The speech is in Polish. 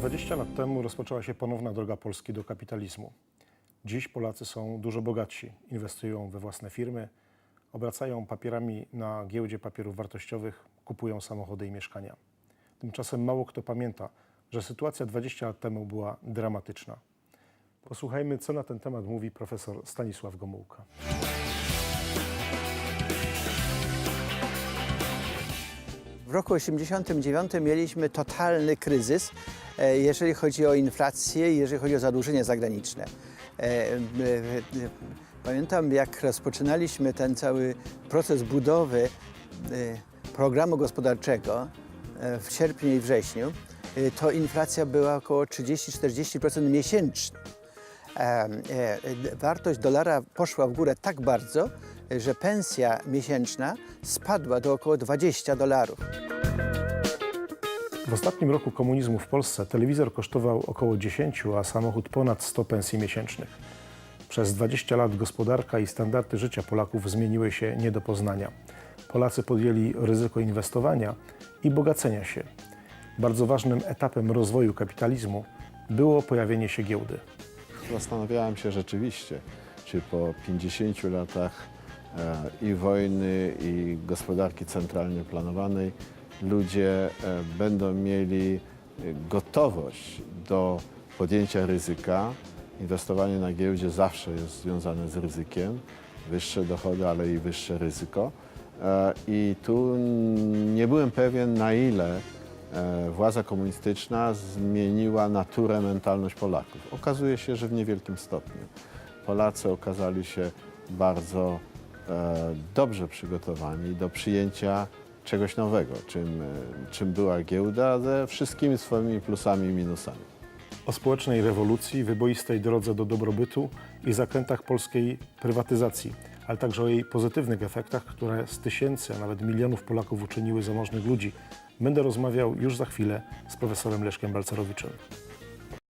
20 lat temu rozpoczęła się ponowna droga Polski do kapitalizmu. Dziś Polacy są dużo bogatsi, inwestują we własne firmy, obracają papierami na giełdzie papierów wartościowych, kupują samochody i mieszkania. Tymczasem mało kto pamięta, że sytuacja 20 lat temu była dramatyczna. Posłuchajmy, co na ten temat mówi profesor Stanisław Gomułka. W roku 1989 mieliśmy totalny kryzys, e, jeżeli chodzi o inflację i jeżeli chodzi o zadłużenie zagraniczne. E, e, Pamiętam, jak rozpoczynaliśmy ten cały proces budowy programu gospodarczego w sierpniu i wrześniu, to inflacja była około 30-40% miesięcznie. Wartość dolara poszła w górę tak bardzo, że pensja miesięczna spadła do około 20 dolarów. W ostatnim roku komunizmu w Polsce telewizor kosztował około 10, a samochód ponad 100 pensji miesięcznych. Przez 20 lat gospodarka i standardy życia Polaków zmieniły się nie do poznania. Polacy podjęli ryzyko inwestowania i bogacenia się. Bardzo ważnym etapem rozwoju kapitalizmu było pojawienie się giełdy. Zastanawiałem się rzeczywiście, czy po 50 latach i wojny, i gospodarki centralnie planowanej ludzie e, będą mieli e, gotowość do podjęcia ryzyka. Inwestowanie na giełdzie zawsze jest związane z ryzykiem. Wyższe dochody, ale i wyższe ryzyko. E, I tu nie byłem pewien, na ile e, władza komunistyczna zmieniła naturę, mentalność Polaków. Okazuje się, że w niewielkim stopniu. Polacy okazali się bardzo e, dobrze przygotowani do przyjęcia czegoś nowego, czym, e, czym była giełda, ze wszystkimi swoimi plusami i minusami. O społecznej rewolucji, wyboistej drodze do dobrobytu i zakrętach polskiej prywatyzacji, ale także o jej pozytywnych efektach, które z tysięcy, a nawet milionów Polaków uczyniły zamożnych ludzi, będę rozmawiał już za chwilę z profesorem Leszkiem Balcerowiczem.